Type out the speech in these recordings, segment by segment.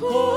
ข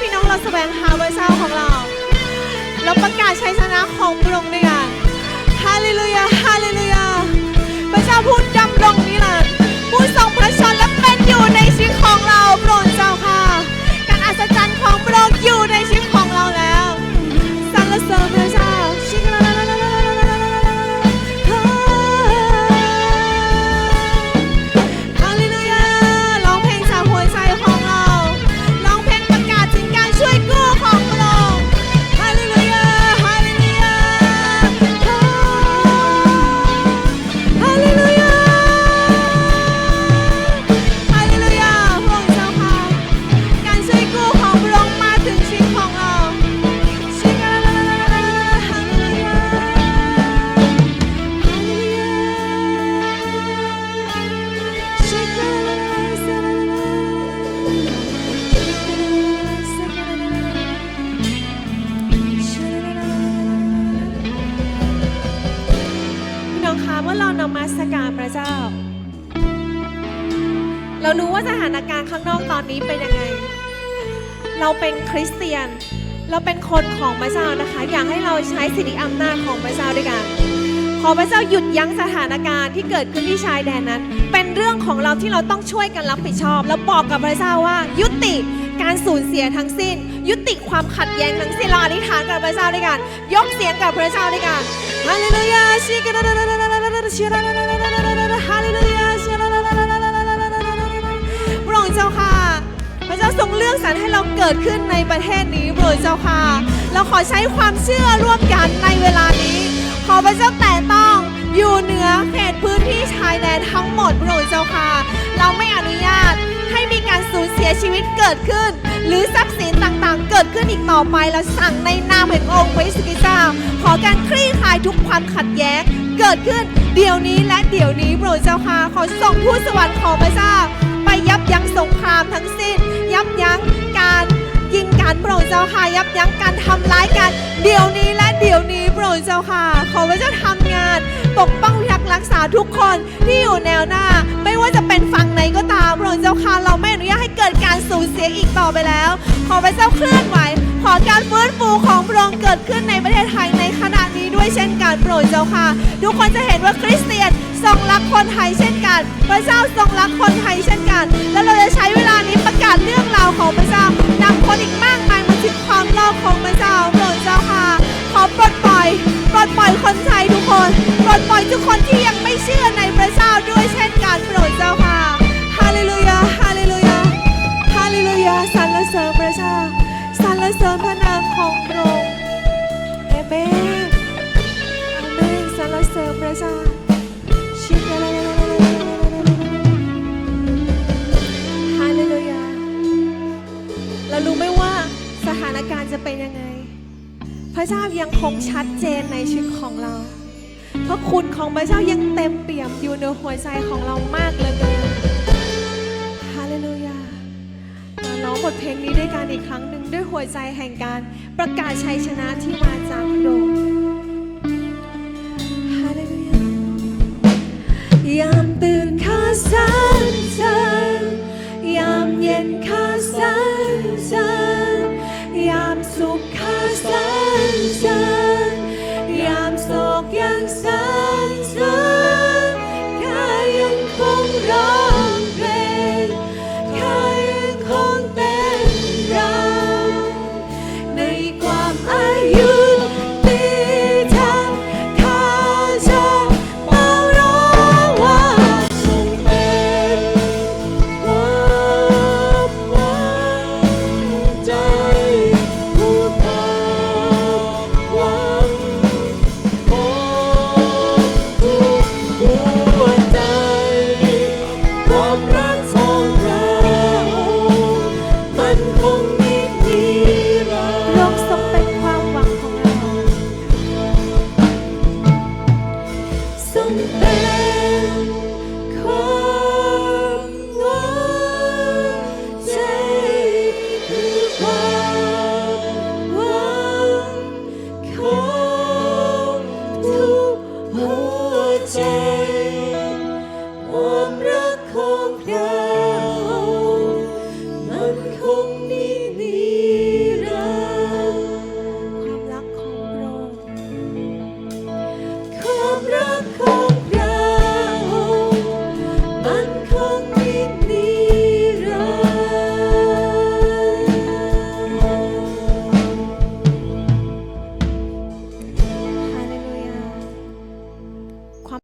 พี่น้องเราแสวงหาพระเจ้าของเรา เราประกาศชัยชนะของพระองค์ด้วยกันฮาเลลูยา ฮาเลลูยา พระเจ้าพูดดำรงนิรันดร์ผู้ทรงพระชนและเป็นอยู่ในชีวิตของเราพระองค์เจ้าค่ะ การอัศจรรย์ของพระองค์อยู่ ถานการณ์ข้างนอกตอนนี้เป็นยังไง เราเป็นคริสเตียน เราเป็นคนของพระเจ้านะคะ อยากให้เราใช้สิทธิอำนาจของพระเจ้าด้วยกัน ขอพระเจ้าหยุดยั้งสถานการณ์ที่เกิดขึ้นที่ชายแดนนั้น เป็นเรื่องของเราที่เราต้องช่วยกันรับผิดชอบ แล้วบอกกับพระเจ้าว่า ยุติการสูญเสียทั้งสิ้น ยุติความขัดแย้งทั้งสิ้นเราอธิษฐานกับพระเจ้าด้วยกัน ยกเสียงกับพระเจ้าด้วยกันฮาเลลูยาชิกาดาดาดาดาดาดาชิราดาดาดาดาดาดาดาฮาเลลูยา เจ้าค่ะ พระเจ้าทรงเลือกสรรให้เราเกิดขึ้นในประเทศนี้พระเจ้าค่ะ เราขอใช้ความเชื่อร่วมกันในเวลานี้ ขอพระเจ้าแต่ต้องอยู่เหนือเขตพื้นที่ชายแดนทั้งหมดพระเจ้าค่ะ เราไม่อนุญาตให้มีการสูญเสียชีวิตเกิดขึ้น หรือทรัพย์สินต่างๆ เกิดขึ้นอีกต่อไปเราสั่งในนามแห่งองค์พระเยซูคริสต์เจ้า ขอการคลี่คลายทุกความขัดแย้งเกิดขึ้นเดี๋ยวนี้และเดี๋ยวนี้พระองค์เจ้าค่ะขอส่งผู้สวรรค์ของพระเจ้า ไปยับยั้งสงครามทั้งสิ้น ยับยั้งการยิงกันพระองค์เจ้าค่ะ ยับยั้งการทำร้ายกัน เดี๋ยวนี้และเดี๋ยวนี้พระองเจ้าค่ะ ขอพระเจ้าทำงาน ปกป้องพิทักรักษาทุกคนที่อยู่แนวหน้า ไม่ว่าจะเป็นฝั่งไหนก็ตามพระองเจ้าค่ะเราไม่อนุญาตให้เกิดการสูญเสียอีกต่อไปแล้ว ขอพระเจ้าเคลื่อนไหว ขอการฟื้นฟูของพระองค์เกิดขึ้นในประเทศไทยในขณะนี้ ด้วยเช่นกันโปรดเจ้าค่ะ ทุกคนจะเห็นว่าคริสเตียนทรงรักคนไทยเช่นกัน พระเจ้าทรงรักคนไทยเช่นกัน และเราจะใช้เวลานี้ประกาศเรื่องราวของพระเจ้านำคนอีกมากมายมาถึงความรอบของพระเจ้าโปรดเจ้าค่ะ ขอปลดปล่อยปลดปล่อยคนไทยทุกคนปลดปล่อยทุกคนที่ยังไม่เชื่อในพระเจ้าด้วยเช่น เสริญพระเจ้าชิคาลาลาลาลาลาลาลาฮาเลลูยาเรารู้ไหมว่าสถานการณ์จะเป็นยังไง พระเจ้ายังคงชัดเจนในชีวิตของเราพระคุณของพระเจ้ายังเต็มเปี่ยมอยู่ในหัวใจของเรามากเหลยเกินฮาเลลูยามาร้องบทเพลงนี้ด้วยกันอีกครั้งหนึ่งด้วยหัวใจแห่งการประกาศชัยชนะที่มาจากพระองค์ this time. ทรงเป็นคน